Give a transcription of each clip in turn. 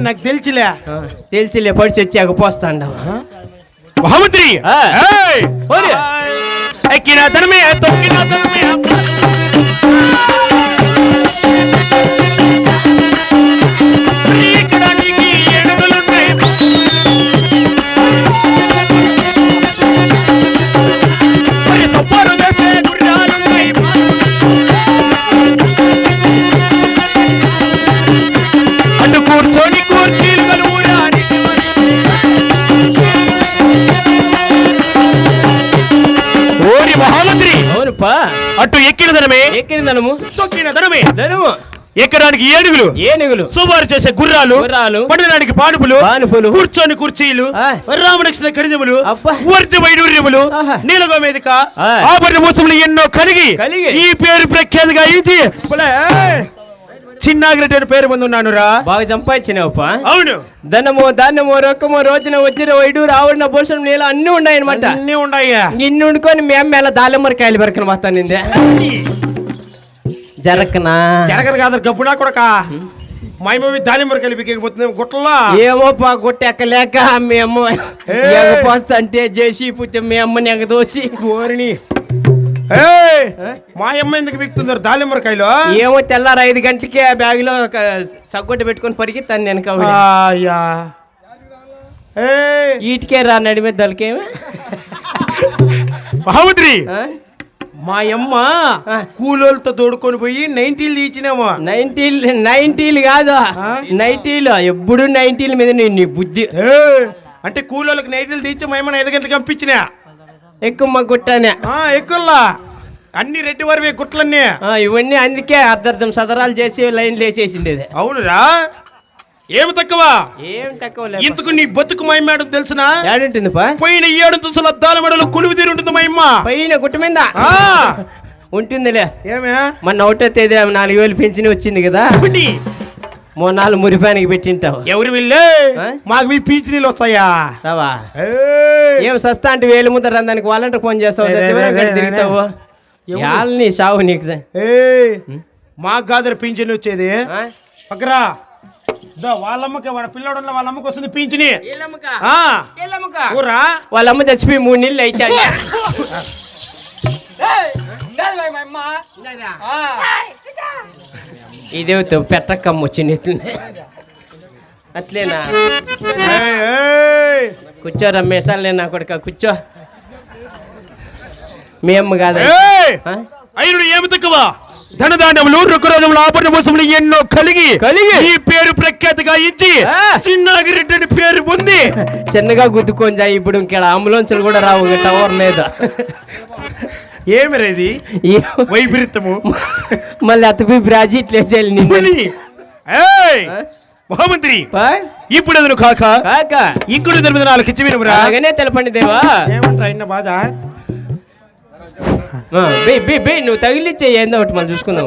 నాకు తెలిసిలే తెలిసిలే పడిచి వచ్చాక. ఏయ్! పోనీ. ఎక్కిన తనమే తొక్కిన తనమే ధనమే ఎక్కిన ధనము తొక్కిన ధనమే ధనము ఎక్కడానికి ఏనుగులు ఏనుగులు సుమారు చేసే గుర్రాలు గుర్రాలు. పండడానికి పానుపులు పానుపులు. కూర్చొని కుర్చీలు ఆ. రామలక్ష్మణ కడిజములు. వర్తి వైడూర్యములు. నీలగో వేదిక ఆ. ఆభరణ మోసములు ఎన్నో కలిగి కలిగి. ఈ పేరు ప్రఖ్యాతిగా అయింది చిన్నాగిరెడ్డి అని పేరు ఉన్నాను రా బాగా సంపాదించినావుపా అవును. ధనము ధాన్యము రొక్కము రోజున వచ్చిన వైడు రావడిన భూషణం నీళ్ళు అన్ని ఉన్నాయన్నమాట. అన్నీ ఉన్నాయ్యా ఇన్ని వండుకొని మేము మేళ దాలిమరకాయలు పెరకన వస్తాను నిందే. జరకనా జరగదు కాదు గబ్బునా కొడక. మైమవి దానిమ్మరు కలిపి గుట్టలో. ఏమో పా గుట్ట ఎక్కలేక మీ అమ్మ ఏ. ఎగపోస్తా అంటే జేసీ పుట్టి మీ అమ్మని ఎగదోసి. ఓరిని ఏయ్! మా అమ్మ ఎందుకు బిక్తున్నారు దాలిమ్మరకాయలు ఏమో తెల్లారు ఐదు గంటలకి ఆ బ్యాగ్లో సగ్గొట్ట పెట్టుకొని కవిడ అయ్యా ఏయ్! ఈటికే రా నడిమే దళకేమి మహామంత్రి ఆ? మా అమ్మ. కూలోళ్ళతో తోడుకొని పోయి నైన్టీలు తీసినామో నైన్టీలు నైన్టీలు కాదు? నైన్టీలు ఎప్పుడు నైన్టీల మీద నీ బుద్ధి! అంటే కూలోళ్ళకి నైన్టీలు తీసి మా అమ్మని ఐదు గంటలకు పంపించిన? ఎక్కువ మా గుట్టనే ఎక్కువలా అన్ని రెడ్డి వారివి గుట్లన్నీ. ఆ, ఇవన్నీ అందుకే అర్ధర్థం సదరాలు చేసి లైన్లు వేసేసింది ఇది అవునురా? ఏమి తక్కువ? ఏం తక్కువ లేదు ఇంతకు నీ బతుకు మా అమ్మ ఏడుంది తెలుసునా? ఏడుంటుంది పోయిన ఏడు తుసల అద్దాల మెడలో కొలువు తీరు ఉంటుంది మా అమ్మ. పైన గుట్ట మీద. ఆ! ఉంటుందిలే. ఏమే? మొన్న ఒకటో తేదీ నాలుగు వేలు పెంచిన వచ్చింది కదా. మూడు నాలుగు మురిపానికి పెట్టింటావు. ఎవరు వెళ్ళే? మాకు మీ పీచు నీళ్ళు వస్తాయా? రావా? ఏయ్! ఏం సస్తా అంటే వేలు ముద్ర రందానికి వాలంటీర్ ఫోన్ చేస్తావు తిరుగుతావు. నీ సావు నీకు! మాకు కాదు పింఛన్ వచ్చేది? పక్కరా. దో వాళ్ళమ్మకి వాళ్ళ పిల్లడు ఉన్న వాళ్ళ అమ్మకి వస్తుంది పింఛని? ఊరా వాళ్ళ అమ్మ చచ్చిపోయి మూడు నెలలు అయితే ఇదే పెట్టక్కమ్మ వచ్చింది అట్లేనా! కూర్చో రమ్మేసాలే నా కొడుక కూర్చో మీ అమ్మ కాదా? అయినుడు ఏమి తక్కువ ధనధాన్యములు రుకురోజములు ఆభరణ మోసములు ఎన్నో కలిగి కలిగి. ఈ పేరు ప్రఖ్యాతిగా ఇచ్చి. చిన్నాగిరెడ్డి పేరు పొంది చిన్నగా గుద్దుకొని ఇప్పుడు ఇక్కడ అంబులెన్సులు కూడా రావు టవర్ లేదు ఏమి రేది వైపరీత్యము. మళ్ళీ అతి బ్రాజి లేచాలి చేయాలి మహామంత్రి. ఇప్పుడు ఎదురు కాక. కాక. ఇంకుడు తెలుపు నాలుగు ఇచ్చి రాగానే తెలపండి దేవా. ఏమంటారు అయిన బాధ? బే బే బే నువ్వు తగిలిచ్చే ఏందో ఒకటి మనం చూసుకుందాం.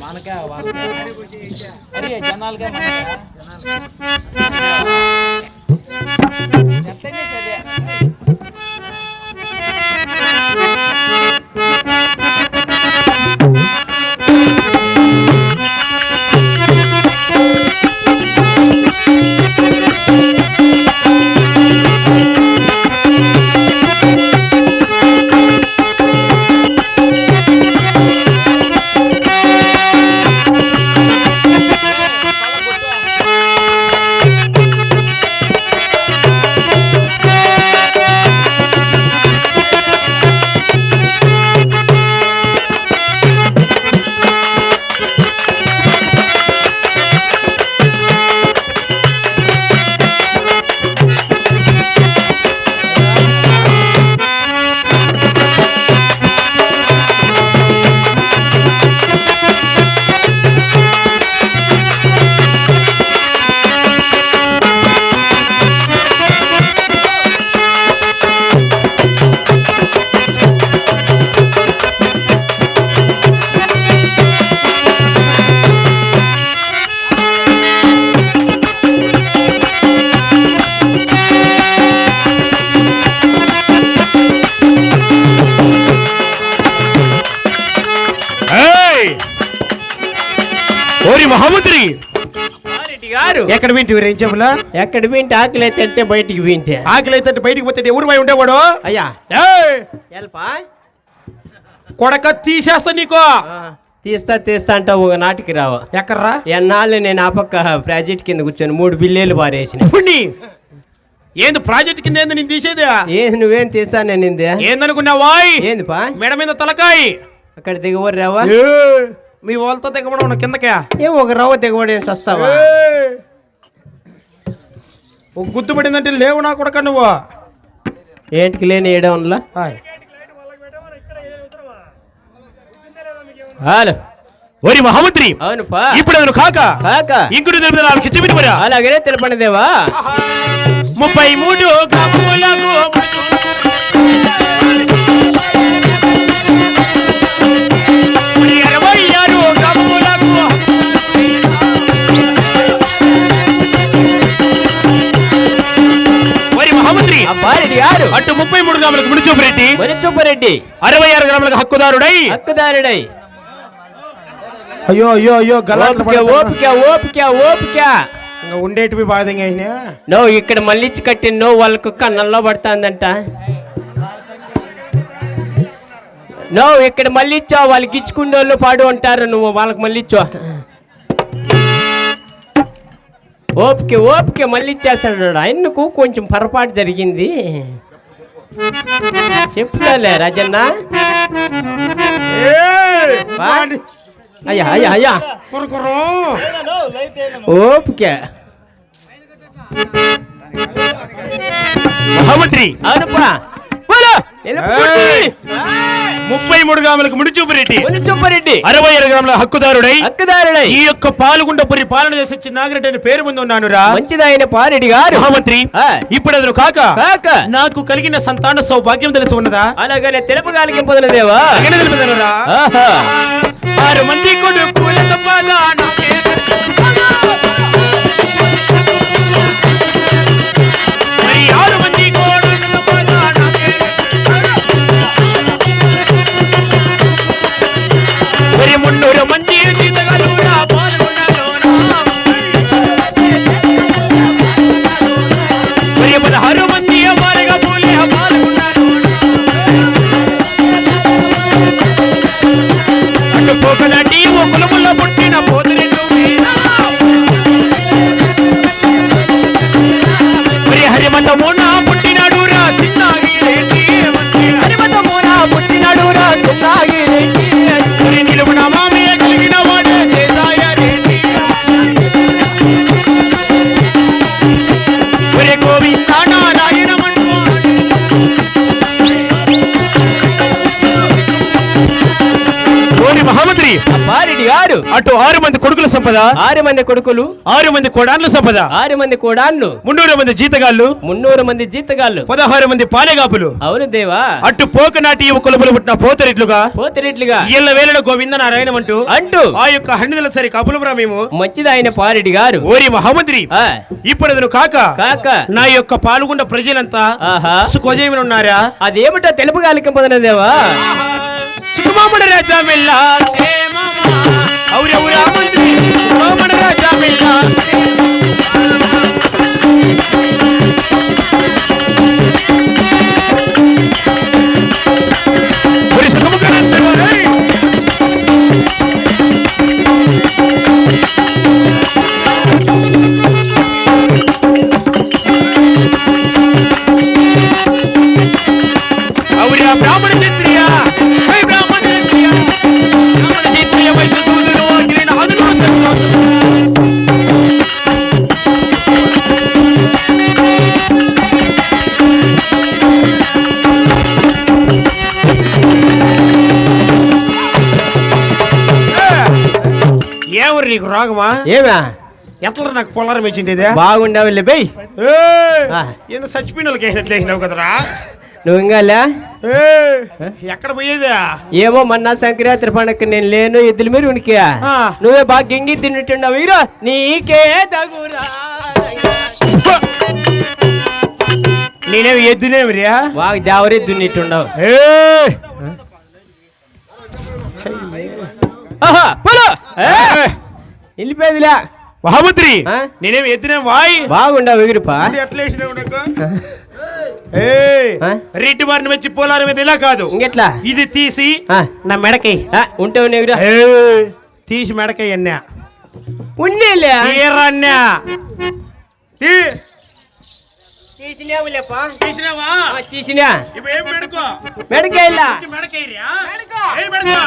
మనకే జనాలుగా Ya tenés గారు! ఎక్కడ వింటివి రేం చెప్పులా? ఎక్కడ వింటే ఆకలి అయితే అంటే బయటికి వింటే. ఆకలి అయితే బయటికి పోతే ఎవరు పోయి ఉండేవాడు? అయ్యా. ఏయ్! ఎల్పా? కొడక తీసేస్తా నీకు! తీస్తా తీస్తా అంటావు ఒక నాటికి రావు. ఎక్కడ్రా? ఎన్నాళ్ళు నేను ఆ పక్క ప్రాజెక్ట్ కింద కూర్చొని మూడు బిల్లేలు పారేసిన. పుణ్ణి! ఏంది ప్రాజెక్ట్ కింద ఏంది నేను తీసేది? ఏంది నువ్వేం తీస్తా నేను ఇందే ఏందనుకున్నావాయ్ ఏంది పా మెడ మీద తలకాయ్. అక్కడ దిగవరు రావా! మీ వాళ్ళతో దిగబడి ఉన్న కిందకే. ఏం ఒక రవ్వ దిగబడి వస్తావా! ఒక గుర్తు పడిందంటే లేవు నా కొడక నువ్వు. ఏంటికి లేని ఏడవన్లా. హలో. ఓరి మహామంత్రి అవును పా. ఇప్పుడు అతను కాక? కాక. ఇంకుడు తెలిపిన నాలుగు కిచ్చిమిటి మరా అలాగనే తెలపండి దేవా ముప్పై మూడు గ్రాములకు అటు ముప్పై మూడు గ్రాములకు ముడిచూపిరెడ్డి మరి చూపరెడ్డి అరవై ఆరు గ్రాములకు హక్కుదారుడై. హక్కుదారుడై. అయ్యో అయ్యో అయ్యో ఓపిక ఓపిక ఓపిక ఓపిక. ఉండేటివి బాధంగా అయినా? నువ్వు ఇక్కడ మళ్ళిచ్చి కట్టి నువ్వు వాళ్ళకు కన్నంలో పడుతుందంట. నువ్వు ఇక్కడ మళ్ళీ ఇచ్చావు వాళ్ళకి ఇచ్చుకునే వాళ్ళు పాడు అంటారు. నువ్వు వాళ్ళకి మళ్ళీ ఇచ్చో ఓపిక ఓపిక మళ్ళీ ఇచ్చేస్తాడు ఆయనకు కొంచెం పొరపాటు జరిగింది. చెప్తాలే రాజన్న. అయ్యా అయ్యా అయ్యా. ఓపిక. మహామంత్రి. అవునప్పా నిలబడి. మూడు గ్రాములకు అరవై ఆరు గ్రాముల హక్కుదారుడై. హక్కుదారుడై. ఈ యొక్క పాల్గొండపురి పాలన చేసి వచ్చిన నాగరెడ్డి అనే పేరు ముందు ఉన్నాను రా. మంచిదైన పారెడ్డి గారు. మహామంత్రి ఆ. ఇప్పుడు అతను కాక కాక. నాకు కలిగిన సంతాన సౌభాగ్యం తెలిసి ఉన్నదా? అలాగనే తెలుపగాలికి పొందలేదేవా అలాగనే తెలుపుతాను రా ఆహా. ఆరు మంది అటు ఆరు మంది కొడుకుల సంపద ఆరు మంది కొడుకులు ఆరు మంది కొడాన్ల సంపద ఆరు మంది కోడాన్లు మున్నూరు మంది జీతగాళ్ళు మున్నూరు మంది జీతగాళ్ళు. పదహారు మంది పాలెగాపులు. అవును దేవా. అటు పోకనాటి యువ కులములు పుట్టిన పోతరెట్లుగా పోతిరెట్లుగా. ఇళ్ళ వేళ గోవింద నారాయణ అంటూ అంటూ ఆ యొక్క హండిదల సరి కపులపురా మేము మంచిదైన పారెడ్డి గారు. ఓరి మహామంత్రి ఆ, ఇప్పుడు అతను కాక కాక. నా యొక్క పాల్గొన్న ప్రజలంతా ఆహా. సుఖోజయములు ఉన్నారా? అదేమిటో తెలుపగాలికి పొందలేదేవా సుఖమామణ రాజా మెల్లా ఔరవురా మంత్రి సుఖమామణ రాజా మెల్లా రోగమా ఏమా? ఎట్లా నాకు పొలారం ఇచ్చిండేదే? బాగుండవు బెయ్. ఆ. ఏందో చచ్చిపోయిన వాళ్ళకి వేసినట్లు వేసినావు కదరా? నువ్వు ఇంకా లే? ఏయ్, ఎక్కడ పోయేదా? ఏమో మొన్న సంక్రాంతి పండగకి నేను లేను ఎద్దుల మీరు ఉనికి. నువ్వే బాగా గింగి తింటుండవు వీరు నీకే తగురా. నేనేమి ఎద్దునేమిరియా బాగా దేవరి దున్నిట్టుండవు. ఏ, వెళ్ళిపోయేదిలే. మహామంత్రి ఆ? నేనేం ఎత్తినా వాయ్. బాగుండవు ఎగురుపా. ఎట్లా? రెడ్డి వారిని వచ్చి పోలారం మీద ఇలా కాదు. ఇంకెట్లా? ఇది తీసి నా మెడకి. ఆ, ఉంటావు ఎగురు. తీసి మెడకి అన్నా. ఉండేలే. ఆ, తీసినా. ఇప్పుడు ఏం మెడకో? మెడకేళ్ళ మెడకేరియా ఏ మెడకో?